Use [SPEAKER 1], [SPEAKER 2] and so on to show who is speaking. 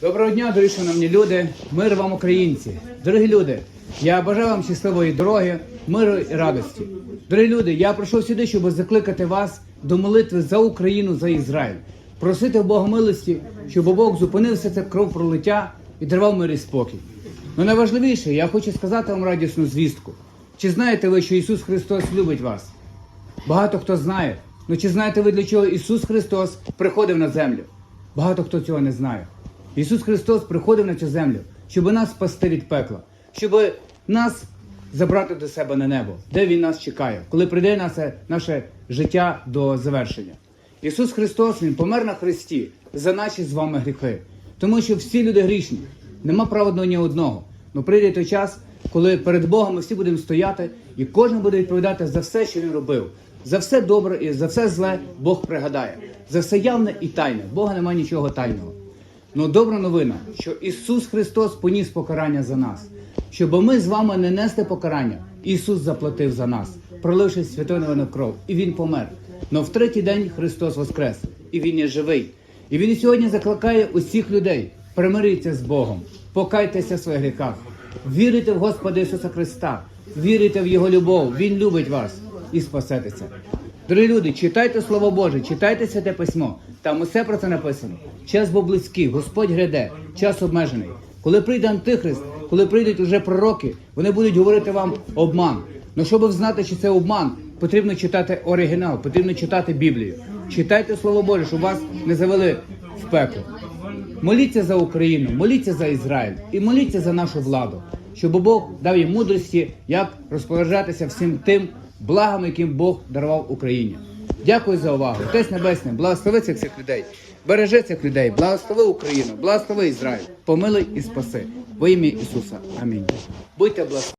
[SPEAKER 1] Доброго дня, дорогі шановні люди, мир вам, українці. Дорогі люди, я бажаю вам щасливої дороги, миру і радості. Дорогі люди, я прийшов сюди, щоб закликати вас до молитви за Україну, за Ізраїль, просити Бога милості, щоб Бог зупинив все це кров пролиття і дарував мир і спокій. Ну найважливіше, я хочу сказати вам радісну звістку. Чи знаєте ви, що Ісус Христос любить вас? Багато хто знає. Ну чи знаєте ви, для чого Ісус Христос приходив на землю? Багато хто цього не знає. Ісус Христос приходив на цю землю, щоб нас спасти від пекла, щоб нас забрати до себе на небо, де Він нас чекає, коли прийде наше, наше життя до завершення. Ісус Христос Він помер на Христі за наші з вами гріхи, тому що всі люди грішні, нема праведного ні одного. Ну прийде той час, коли перед Богом ми всі будемо стояти, і кожен буде відповідати за все, що він робив. За все добре і за все зле Бог пригадає. За все явне і тайне. Бога немає нічого тайного. Ну добра новина, що Ісус Христос поніс покарання за нас, щоб ми з вами не нести покарання. Ісус заплатив за нас, проливши святою новину кров, і Він помер. Но в третій день Христос воскрес, і Він є живий. І Він сьогодні закликає усіх людей примиритися з Богом, покайтеся в своїх гріхах, вірите в Господа Ісуса Христа, вірите в Його любов, Він любить вас і спасетеся. Дорогі люди, читайте Слово Боже, читайте Святе Письмо. Там усе про це написано. Час був близький, Господь гряде, час обмежений. Коли прийде Антихрист, коли прийдуть уже пророки, вони будуть говорити вам обман. Ну щоб знати, що це обман, потрібно читати оригінал, потрібно читати Біблію. Читайте Слово Боже, щоб вас не завели в пекло. Моліться за Україну, моліться за Ізраїль і моліться за нашу владу, щоб Бог дав їм мудрості, як розпоряджатися всім тим благом, яким Бог дарував Україні. Дякую за увагу. Отець Небесний, благослови цих всіх людей, бережи цих людей, благослови Україну, благослови Ізраїль, помилуй і спаси. Во ім'я Ісуса. Амінь. Будьте благословені.